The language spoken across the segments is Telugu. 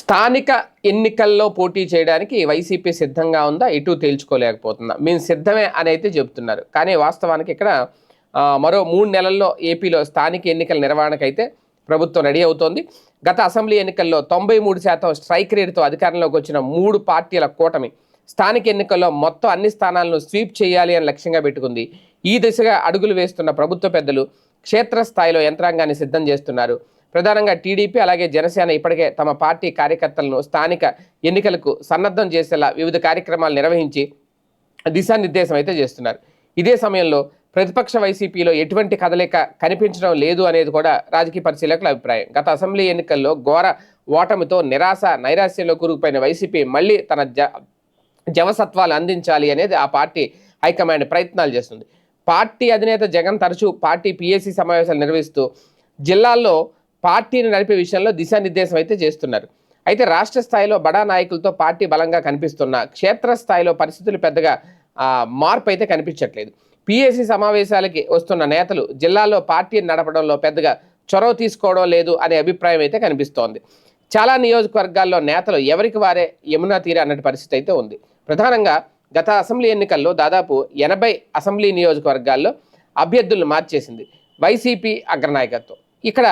స్థానిక ఎన్నికల్లో పోటీ చేయడానికి వైసీపీ సిద్ధంగా ఉందా? ఇటు తేల్చుకోలేకపోతుందా? మేము సిద్ధమే అని అయితే చెబుతున్నారు. కానీ వాస్తవానికి ఇక్కడ మరో మూడు నెలల్లో ఏపీలో స్థానిక ఎన్నికల నిర్వహణకైతే ప్రభుత్వం రెడీ అవుతోంది. గత అసెంబ్లీ ఎన్నికల్లో తొంభై మూడు శాతం స్ట్రైక్ రేటుతో అధికారంలోకి వచ్చిన మూడు పార్టీల కూటమి స్థానిక ఎన్నికల్లో మొత్తం అన్ని స్థానాలను స్వీప్ చేయాలి అని లక్ష్యంగా పెట్టుకుంది. ఈ దిశగా అడుగులు వేస్తున్న ప్రభుత్వ పెద్దలు క్షేత్రస్థాయిలో యంత్రాంగాన్ని సిద్ధం చేస్తున్నారు. ప్రధానంగా టీడీపీ అలాగే జనసేన ఇప్పటికే తమ పార్టీ కార్యకర్తలను స్థానిక ఎన్నికలకు సన్నద్ధం చేసేలా వివిధ కార్యక్రమాలు నిర్వహించి దిశానిర్దేశం అయితే చేస్తున్నారు. ఇదే సమయంలో ప్రతిపక్ష వైసీపీలో ఎటువంటి కదలిక కనిపించడం లేదు అనేది కూడా రాజకీయ పరిశీలకుల అభిప్రాయం. గత అసెంబ్లీ ఎన్నికల్లో ఘోర ఓటమితో నిరాశ నైరాశ్యంలో కూరుకుపోయిన వైసీపీ మళ్ళీ తన జ జవసత్వాలు అందించాలి అనేది ఆ పార్టీ హైకమాండ్ ప్రయత్నాలు చేస్తుంది. పార్టీ అధినేత జగన్ తరచూ పార్టీ పిఎస్సి సమావేశాలు నిర్వహిస్తూ జిల్లాల్లో పార్టీని నడిపే విషయంలో దిశానిర్దేశం అయితే చేస్తున్నారు. అయితే రాష్ట్ర స్థాయిలో బడా నాయకులతో పార్టీ బలంగా కనిపిస్తున్న క్షేత్రస్థాయిలో పరిస్థితులు పెద్దగా మార్పు అయితే కనిపించట్లేదు. పిఎస్సి సమావేశాలకి వస్తున్న నేతలు జిల్లాలో పార్టీని నడపడంలో పెద్దగా చొరవ తీసుకోవడం లేదు అనే అభిప్రాయం అయితే కనిపిస్తోంది. చాలా నియోజకవర్గాల్లో నేతలు ఎవరికి వారే యమునా తీరే అన్నట్టు పరిస్థితి అయితే ఉంది. ప్రధానంగా గత అసెంబ్లీ ఎన్నికల్లో దాదాపు ఎనభై అసెంబ్లీ నియోజకవర్గాల్లో అభ్యర్థులను మార్చేసింది వైసీపీ అగ్రనాయకత్వం. ఇక్కడ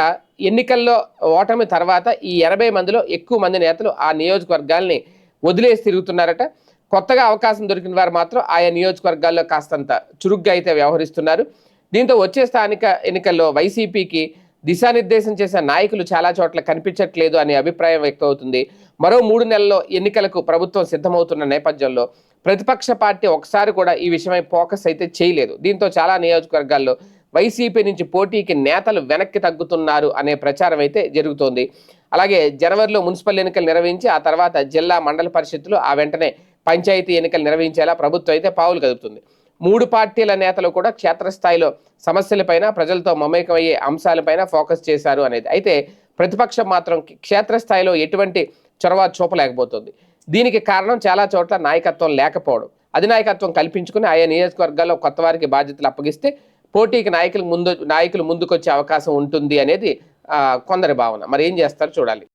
ఎన్నికల్లో ఓటమి తర్వాత ఈ ఎనభై మందిలో ఎక్కువ మంది నేతలు ఆ నియోజకవర్గాల్ని వదిలేసి తిరుగుతున్నారట. కొత్తగా అవకాశం దొరికిన వారు మాత్రం ఆయా నియోజకవర్గాల్లో కాస్తంత చురుగ్గా అయితే వ్యవహరిస్తున్నారు. దీంతో వచ్చే స్థానిక ఎన్నికల్లో వైసీపీకి దిశానిర్దేశం చేసే నాయకులు చాలా చోట్ల కనిపించట్లేదు అనే అభిప్రాయం వ్యక్తమవుతుంది. మరో మూడు నెలల్లో ఎన్నికలకు ప్రభుత్వం సిద్ధమవుతున్న నేపథ్యంలో ప్రతిపక్ష పార్టీ ఒకసారి కూడా ఈ విషయమై ఫోకస్ అయితే చేయలేదు. దీంతో చాలా నియోజకవర్గాల్లో వైసీపీ నుంచి పోటీకి నేతలు వెనక్కి తగ్గుతున్నారు అనే ప్రచారం అయితే జరుగుతోంది. అలాగే జనవరిలో మున్సిపల్ ఎన్నికలు నిర్వహించి ఆ తర్వాత జిల్లా మండల పరిషత్తులు ఆ వెంటనే పంచాయతీ ఎన్నికలు నిర్వహించేలా ప్రభుత్వం అయితే పావులు కదుపుతుంది. మూడు పార్టీల నేతలు కూడా క్షేత్రస్థాయిలో సమస్యలపైన ప్రజలతో మమేకమయ్యే అంశాలపైన ఫోకస్ చేశారు అనేది. అయితే ప్రతిపక్షం మాత్రం క్షేత్రస్థాయిలో ఎటువంటి చొరవ చూపలేకపోతుంది. దీనికి కారణం చాలా చోట్ల నాయకత్వం లేకపోవడం. అధినాయకత్వం కల్పించుకుని ఆయా నియోజకవర్గాల్లో కొత్త వారికి బాధ్యతలు అప్పగిస్తే పోటీకి నాయకులు ముందు నాయకులు ముందుకొచ్చే అవకాశం ఉంటుంది అనేది కొందరి భావన. మరి ఏం చేస్తారో చూడాలి.